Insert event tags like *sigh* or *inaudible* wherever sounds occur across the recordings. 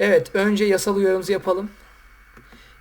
Evet önce yasal uyarımızı yapalım.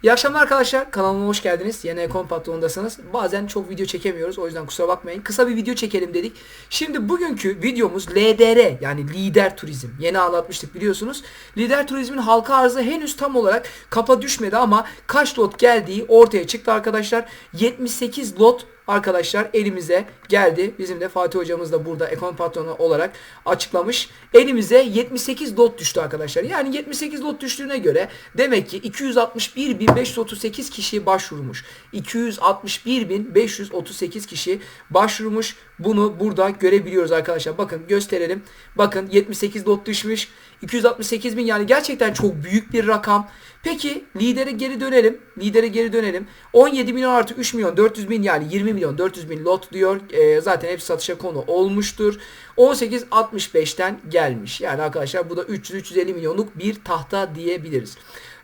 İyi akşamlar arkadaşlar. Kanalıma hoş geldiniz. Yine Ekon Patron'dasınız. Bazen çok video çekemiyoruz. O yüzden kusura bakmayın. Kısa bir video çekelim dedik. Şimdi bugünkü videomuz LDR yani lider turizm. Yeni anlatmıştık biliyorsunuz. Lider turizmin halka arzı henüz tam olarak kapa düşmedi ama kaç lot geldiği ortaya çıktı arkadaşlar. 78 lot arkadaşlar elimize geldi. Bizim de Fatih hocamız da burada ekon patronu olarak açıklamış. Elimize 78 lot düştü arkadaşlar. Yani 78 lot düştüğüne göre demek ki 261.538 kişi başvurmuş. 261.538 kişi başvurmuş. Bunu burada görebiliyoruz arkadaşlar. Bakın gösterelim. Bakın 78 lot düşmüş. 268 bin yani gerçekten çok büyük bir rakam. Peki lidere geri dönelim. Lidere geri dönelim. 17 milyon artı 3 milyon 400 bin yani 20 milyon 400 bin lot diyor. Ee, zaten hepsi satışa konu olmuştur. 18.65'ten gelmiş. Yani arkadaşlar bu da 300-350 milyonluk bir tahta diyebiliriz.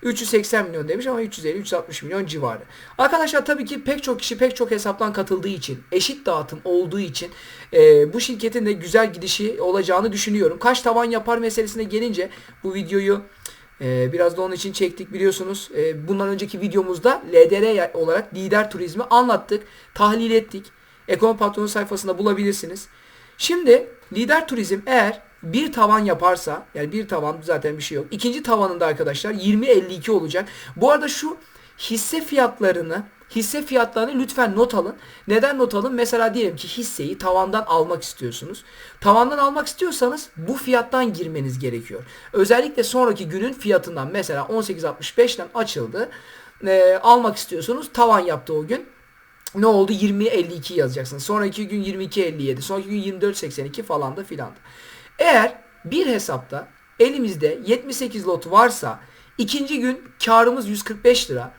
380 milyon demiş ama 350-360 milyon civarı. Arkadaşlar tabii ki pek çok kişi pek çok hesaptan katıldığı için, eşit dağıtım olduğu için e, bu şirketin de güzel gidişi olacağını düşünüyorum. Kaç tavan yapar meselesine gelince bu videoyu ee, biraz da onun için çektik biliyorsunuz. Ee, bundan önceki videomuzda LDR olarak lider turizmi anlattık. Tahlil ettik. Ekonomi patronu sayfasında bulabilirsiniz. Şimdi lider turizm eğer bir tavan yaparsa yani bir tavan zaten bir şey yok. İkinci tavanında arkadaşlar 20-52 olacak. Bu arada şu hisse fiyatlarını hisse fiyatlarını lütfen not alın. Neden not alın? Mesela diyelim ki hisseyi tavandan almak istiyorsunuz. Tavandan almak istiyorsanız bu fiyattan girmeniz gerekiyor. Özellikle sonraki günün fiyatından mesela 18.65'ten açıldı. E, almak istiyorsunuz. Tavan yaptı o gün. Ne oldu? 20.52 yazacaksınız. Sonraki gün 22.57. Sonraki gün 24.82 falan da filan. Eğer bir hesapta elimizde 78 lot varsa ikinci gün karımız 145 lira.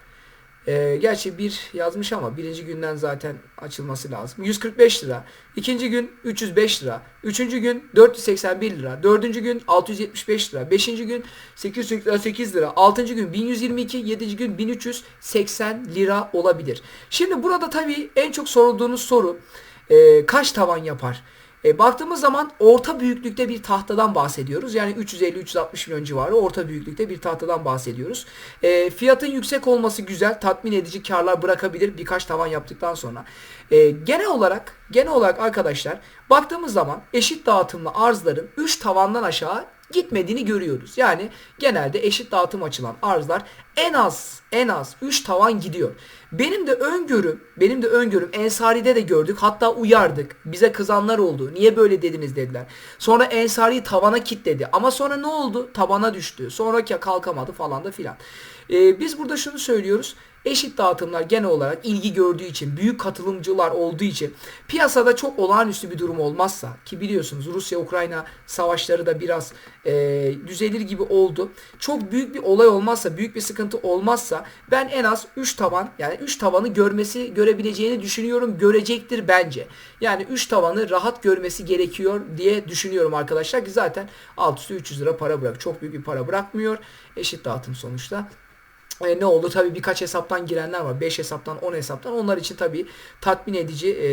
Ee, gerçi bir yazmış ama birinci günden zaten açılması lazım. 145 lira. İkinci gün 305 lira. Üçüncü gün 481 lira. Dördüncü gün 675 lira. Beşinci gün 888 lira. Altıncı gün 1122. Yedinci gün 1380 lira olabilir. Şimdi burada tabii en çok sorulduğunuz soru e, kaç tavan yapar? E, baktığımız zaman orta büyüklükte bir tahtadan bahsediyoruz. Yani 350-360 milyon civarı orta büyüklükte bir tahtadan bahsediyoruz. E, fiyatın yüksek olması güzel. Tatmin edici karlar bırakabilir birkaç tavan yaptıktan sonra. E, genel olarak genel olarak arkadaşlar baktığımız zaman eşit dağıtımlı arzların 3 tavandan aşağı gitmediğini görüyoruz. Yani genelde eşit dağıtım açılan arzlar en az en az 3 tavan gidiyor. Benim de öngörüm, benim de öngörüm Ensari'de de gördük. Hatta uyardık. Bize kızanlar oldu. Niye böyle dediniz dediler. Sonra Ensari'yi tavana kitledi. Ama sonra ne oldu? Tabana düştü. Sonra kalkamadı falan da filan. Ee, biz burada şunu söylüyoruz. Eşit dağıtımlar genel olarak ilgi gördüğü için, büyük katılımcılar olduğu için piyasada çok olağanüstü bir durum olmazsa ki biliyorsunuz Rusya-Ukrayna savaşları da biraz e, düzelir gibi oldu. Çok büyük bir olay olmazsa, büyük bir sıkıntı olmazsa ben en az 3 tavan yani 3 tavanı görmesi, görebileceğini düşünüyorum. Görecektir bence. Yani 3 tavanı rahat görmesi gerekiyor diye düşünüyorum arkadaşlar ki zaten alt üstü 300 lira para bırak. Çok büyük bir para bırakmıyor. Eşit dağıtım sonuçta e, ne oldu? Tabii birkaç hesaptan girenler var. 5 hesaptan 10 hesaptan. Onlar için tabii tatmin edici e,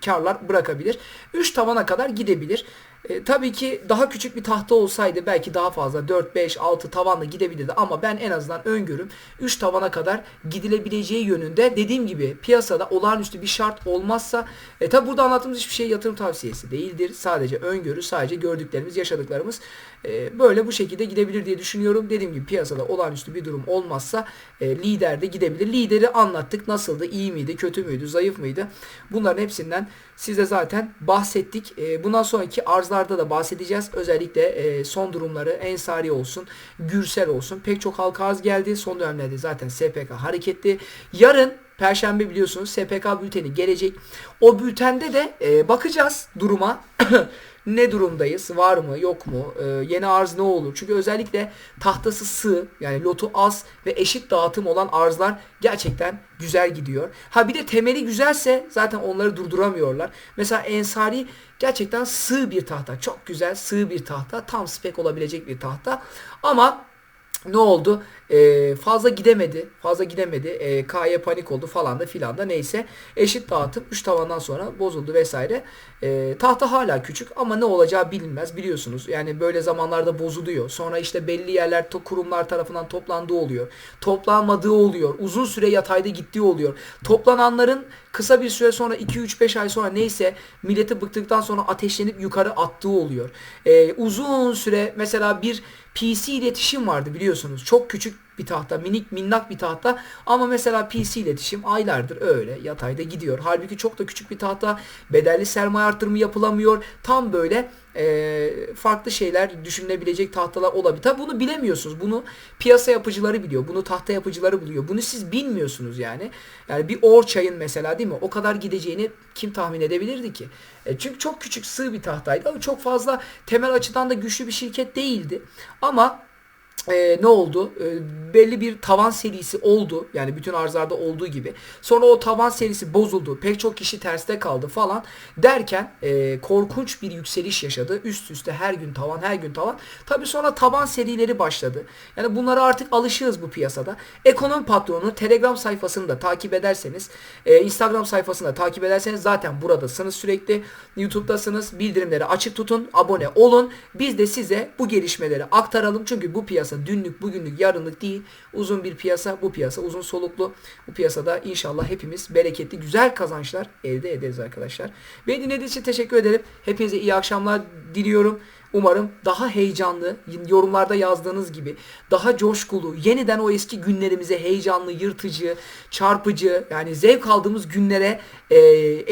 karlar bırakabilir. 3 tavana kadar gidebilir. E, tabii ki daha küçük bir tahta olsaydı belki daha fazla 4, 5, 6 tavanla gidebilirdi ama ben en azından öngörüm 3 tavana kadar gidilebileceği yönünde. Dediğim gibi piyasada olağanüstü bir şart olmazsa e, tabi burada anlattığımız hiçbir şey yatırım tavsiyesi değildir. Sadece öngörü, sadece gördüklerimiz, yaşadıklarımız e, böyle bu şekilde gidebilir diye düşünüyorum. Dediğim gibi piyasada olağanüstü bir durum olmazsa e, lider de gidebilir. Lideri anlattık. Nasıldı? iyi miydi? Kötü müydü? Zayıf mıydı? Bunların hepsinden size zaten bahsettik. E, bundan sonraki arzlarda da bahsedeceğiz. Özellikle e, son durumları Ensari olsun, Gürsel olsun. Pek çok halka arz geldi. Son dönemlerde zaten SPK hareketli. Yarın Perşembe biliyorsunuz SPK bülteni gelecek. O bültende de e, bakacağız duruma. *coughs* ne durumdayız? Var mı? Yok mu? Ee, yeni arz ne olur? Çünkü özellikle tahtası sığ yani lotu az ve eşit dağıtım olan arzlar gerçekten güzel gidiyor. Ha bir de temeli güzelse zaten onları durduramıyorlar. Mesela Ensari gerçekten sığ bir tahta. Çok güzel sığ bir tahta. Tam spek olabilecek bir tahta. Ama ne oldu? Ee, fazla gidemedi. Fazla gidemedi. Ee, K'ya panik oldu falan da filan da neyse. Eşit dağıtım 3 tavandan sonra bozuldu vesaire. E, tahta hala küçük ama ne olacağı bilinmez biliyorsunuz. Yani böyle zamanlarda bozuluyor. Sonra işte belli yerler to- kurumlar tarafından toplandığı oluyor. Toplanmadığı oluyor. Uzun süre yatayda gittiği oluyor. Toplananların kısa bir süre sonra 2-3-5 ay sonra neyse milleti bıktıktan sonra ateşlenip yukarı attığı oluyor. E, uzun süre mesela bir PC iletişim vardı biliyorsunuz. Çok küçük bir tahta, minik minnak bir tahta ama mesela PC iletişim aylardır öyle yatayda gidiyor. Halbuki çok da küçük bir tahta, bedelli sermaye artırımı yapılamıyor. Tam böyle e, farklı şeyler düşünülebilecek tahtalar olabilir. Tabi bunu bilemiyorsunuz. Bunu piyasa yapıcıları biliyor. Bunu tahta yapıcıları biliyor. Bunu siz bilmiyorsunuz yani. Yani bir Orçay'ın mesela değil mi? O kadar gideceğini kim tahmin edebilirdi ki? E, çünkü çok küçük sığ bir tahtaydı ama çok fazla temel açıdan da güçlü bir şirket değildi. Ama e, ne oldu? E, belli bir tavan serisi oldu. Yani bütün arzlarda olduğu gibi. Sonra o tavan serisi bozuldu. Pek çok kişi terste kaldı falan. Derken e, korkunç bir yükseliş yaşadı. Üst üste her gün tavan, her gün tavan. Tabi sonra taban serileri başladı. Yani bunlara artık alışığız bu piyasada. Ekonomi patronu Telegram sayfasını da takip ederseniz, e, Instagram sayfasını da takip ederseniz zaten buradasınız sürekli. YouTube'dasınız. Bildirimleri açık tutun. Abone olun. Biz de size bu gelişmeleri aktaralım. Çünkü bu piyasa dünlük, bugünlük, yarınlık değil. Uzun bir piyasa. Bu piyasa uzun soluklu. Bu piyasada inşallah hepimiz bereketli, güzel kazançlar elde ederiz arkadaşlar. Beni dinlediğiniz için teşekkür ederim. Hepinize iyi akşamlar diliyorum. Umarım daha heyecanlı, yorumlarda yazdığınız gibi daha coşkulu, yeniden o eski günlerimize heyecanlı, yırtıcı, çarpıcı, yani zevk aldığımız günlere e,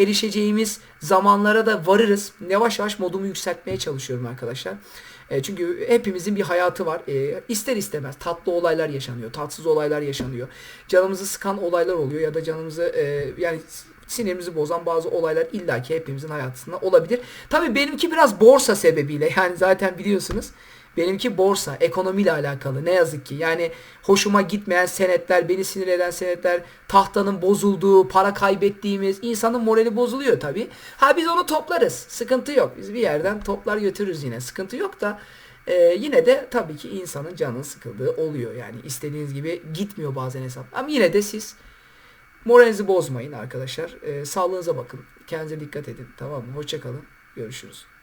erişeceğimiz zamanlara da varırız. Yavaş yavaş modumu yükseltmeye çalışıyorum arkadaşlar. E, çünkü hepimizin bir hayatı var. E, ister istemez tatlı olaylar yaşanıyor, tatsız olaylar yaşanıyor. Canımızı sıkan olaylar oluyor ya da canımızı e, yani sinirimizi bozan bazı olaylar illaki hepimizin hayatında olabilir. Tabii benimki biraz borsa sebebiyle yani zaten biliyorsunuz. Benimki borsa, ekonomiyle alakalı ne yazık ki. Yani hoşuma gitmeyen senetler, beni sinir eden senetler, tahtanın bozulduğu, para kaybettiğimiz, insanın morali bozuluyor tabii. Ha biz onu toplarız. Sıkıntı yok. Biz bir yerden toplar götürürüz yine. Sıkıntı yok da e, yine de tabii ki insanın canının sıkıldığı oluyor. Yani istediğiniz gibi gitmiyor bazen hesap. Ama yine de siz moralinizi bozmayın arkadaşlar. E, sağlığınıza bakın. Kendinize dikkat edin. Tamam mı? Hoşçakalın. Görüşürüz.